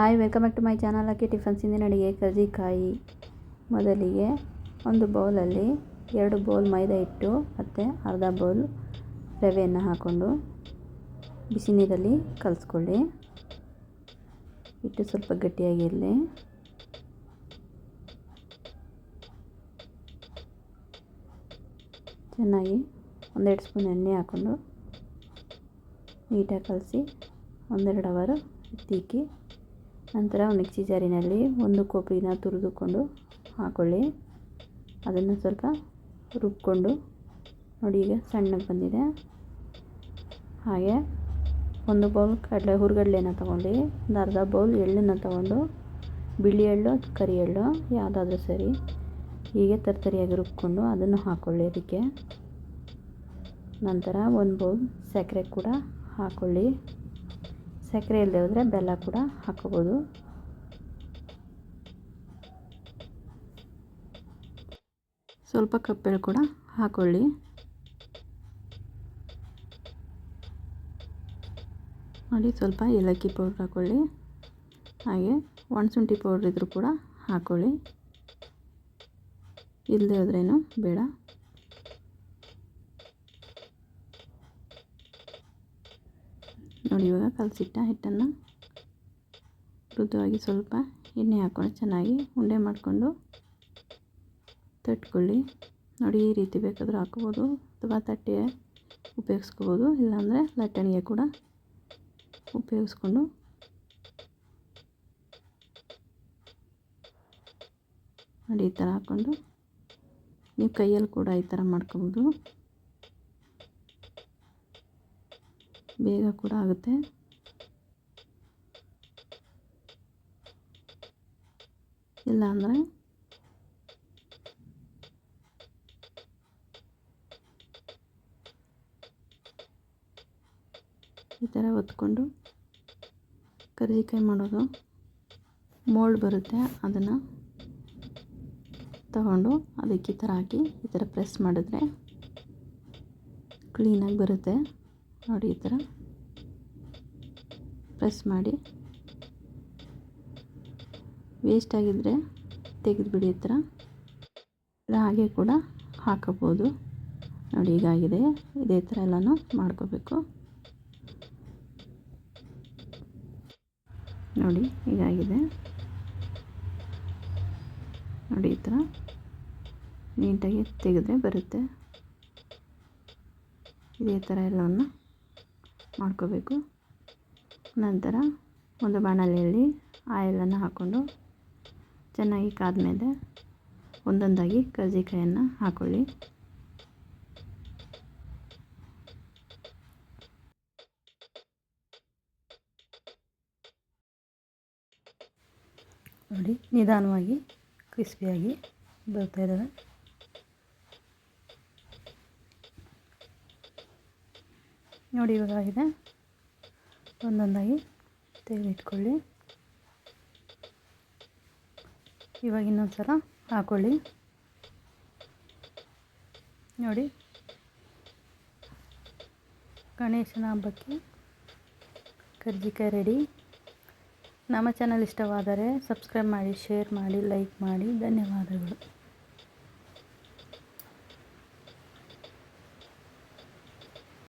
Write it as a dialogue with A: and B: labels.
A: Hi welcome back to my channel hockey tiffins ಇಂದಿನ ಅಡುಗೆ ಕರ್ಜಿಕಾಯಿ ಮೊದಲಿಗೆ ಒಂದು ಬೌಲಲ್ಲಿ ಎರಡು ಬೌಲ್ ಮೈದಾ ಹಿಟ್ಟು ಮತ್ತು ಅರ್ಧ ಬೌಲ್ ರವೆಯನ್ನು ಹಾಕ್ಕೊಂಡು ಬಿಸಿ ನೀರಲ್ಲಿ ಕಲಿಸ್ಕೊಳ್ಳಿ. ಹಿಟ್ಟು ಸ್ವಲ್ಪ ಗಟ್ಟಿಯಾಗಿರಲಿ. ಚೆನ್ನಾಗಿ ಒಂದೆರಡು ಸ್ಪೂನ್ ಎಣ್ಣೆ ಹಾಕ್ಕೊಂಡು ನೀಟಾಗಿ ಕಲಸಿ ಒಂದೆರಡು ಅವರು ಎತ್ತಿಕ್ಕಿ ನಂತರ ಮಿಕ್ಸಿ ಜಾರಿನಲ್ಲಿ ಒಂದು ಕೊಬ್ಬರಿನ ತುರಿದುಕೊಂಡು ಹಾಕೊಳ್ಳಿ. ಅದನ್ನು ಸ್ವಲ್ಪ ರುಬ್ಕೊಂಡು ನೋಡಿ, ಈಗ ಸಣ್ಣಗೆ ಬಂದಿದೆ. ಹಾಗೆ ಒಂದು ಬೌಲ್ ಕಡಲೆ ಹುರ್ಗಡ್ಲೆನ ತೊಗೊಂಡು, ಒಂದು ಅರ್ಧ ಬೌಲ್ ಎಳ್ಳನ್ನು ತೊಗೊಂಡು, ಬಿಳಿ ಎಳ್ಳು ಕರಿ ಎಳ್ಳು ಯಾವುದಾದ್ರೂ ಸರಿ ಹೀಗೆ ತರ್ತರಿಯಾಗಿ ರುಬ್ಕೊಂಡು ಅದನ್ನು ಹಾಕ್ಕೊಳ್ಳಿ ಅದಕ್ಕೆ. ನಂತರ ಒಂದು ಬೌಲ್ ಸಕ್ಕರೆ ಕೂಡ ಹಾಕ್ಕೊಳ್ಳಿ ಸಕ್ಕರೆ ಇಲ್ಲದೆ ಹೋದರೆ ಬೆಲ್ಲ ಕೂಡ ಹಾಕ್ಕೋಬೋದು. ಸ್ವಲ್ಪ ಕಪ್ಪೆಳು ಕೂಡ ಹಾಕ್ಕೊಳ್ಳಿ ನೋಡಿ, ಸ್ವಲ್ಪ ಏಲಕ್ಕಿ ಪೌಡ್ರ್ ಹಾಕ್ಕೊಳ್ಳಿ ಹಾಗೆ ಒಣಶುಂಠಿ ಪೌಡ್ರ್ ಇದ್ದರೂ ಕೂಡ ಹಾಕ್ಕೊಳ್ಳಿ ಇಲ್ಲದೆ ಹೋದ್ರೇನು ಬೇಡ. ನೋಡಿ ಇವಾಗ ಕಲಸಿಟ್ಟ ಹಿಟ್ಟನ್ನು. ಮೃದುವಾಗಿ ಸ್ವಲ್ಪ ಎಣ್ಣೆ ಹಾಕ್ಕೊಂಡು ಚೆನ್ನಾಗಿ ಉಂಡೆ ಮಾಡಿಕೊಂಡು ತಟ್ಕೊಳ್ಳಿ. ನೋಡಿ ಈ ರೀತಿ ಬೇಕಾದರೂ ಹಾಕ್ಬೋದು ಅಥವಾ ತಟ್ಟೆ ಉಪಯೋಗಿಸ್ಕೋಬೋದು, ಇಲ್ಲಾಂದರೆ ಲಟ್ಟಣಿಗೆ ಕೂಡ ಉಪಯೋಗಿಸ್ಕೊಂಡು. ನೋಡಿ ಈ ಥರ ಹಾಕ್ಕೊಂಡು ನೀವು ಕೈಯಲ್ಲಿ ಕೂಡ ಈ ಥರ ಮಾಡ್ಕೊಬೋದು. ಬೇಗ ಕೂಡ ಆಗುತ್ತೆ. ಇಲ್ಲ ಅಂದರೆ? ಈ ಥರ ಒತ್ಕೊಂಡು ಕರ್ಜಿಕಾಯಿ ಮಾಡೋದು. ಮೋಲ್ಡ್ ಬರುತ್ತೆ ಅದನ್ನು ತಗೊಂಡು ಅದಕ್ಕೆ ಈ ಥರ ಹಾಕಿ ಈ ಥರ ಪ್ರೆಸ್ ಮಾಡಿದ್ರೆ ಕ್ಲೀನಾಗಿ ಬರುತ್ತೆ. ನೋಡಿ ಈ ಥರ. ಪ್ರೆಸ್ ಮಾಡಿ. ವೇಸ್ಟ್ ಆಗಿದ್ದರೆ ತೆಗೆದುಬಿಡಿ ಈ ಥರ. ಹಾಗೆ ಕೂಡ ಹಾಕಬೋದು ನೋಡಿ ಈಗಾಗಿದೆ ಇದೇ ಥರ ಎಲ್ಲನೂ ಮಾಡ್ಕೋಬೇಕು. ನೋಡಿ ಈಗಾಗಿದೆ ನೋಡಿ ಈ ಥರ ನೀಟಾಗಿ ತೆಗೆದ್ರೆ ಬರುತ್ತೆ. ಇದೇ ಥರ ಎಲ್ಲವನ್ನು ಮಾಡ್ಕೋಬೇಕು. ನಂತರ ಒಂದು ಬಾಣಲೆಯಲ್ಲಿ ಆಯಿಲನ್ನು ಹಾಕ್ಕೊಂಡು ಚೆನ್ನಾಗಿ ಕಾದ ಮೇಲೆ ಒಂದೊಂದಾಗಿ ಕರ್ಜಿಕಾಯನ್ನು ಹಾಕ್ಕೊಳ್ಳಿ ನೋಡಿ, ನಿಧಾನವಾಗಿ ಕ್ರಿಸ್ಪಿಯಾಗಿ ಬರ್ತಾ ಇದ್ದಾವೆ. ನೋಡಿ ಇವಾಗ ಇದೆ ಒಂದೊಂದಾಗಿ ತೆಗೆದಿಟ್ಕೊಳ್ಳಿ ಇವಾಗ ಇನ್ನೊಂದು ಸಲ ಹಾಕ್ಕೊಳ್ಳಿ ನೋಡಿ. ಗಣೇಶನ ಹಬ್ಬಕ್ಕೆ ಕರ್ಜಿಕಾಯಿ ರೆಡಿ. ನಮ್ಮ ಚಾನಲ್ ಇಷ್ಟವಾದರೆ ಸಬ್ಸ್ಕ್ರೈಬ್ ಮಾಡಿ, ಶೇರ್ ಮಾಡಿ, ಲೈಕ್ ಮಾಡಿ. ಧನ್ಯವಾದಗಳು.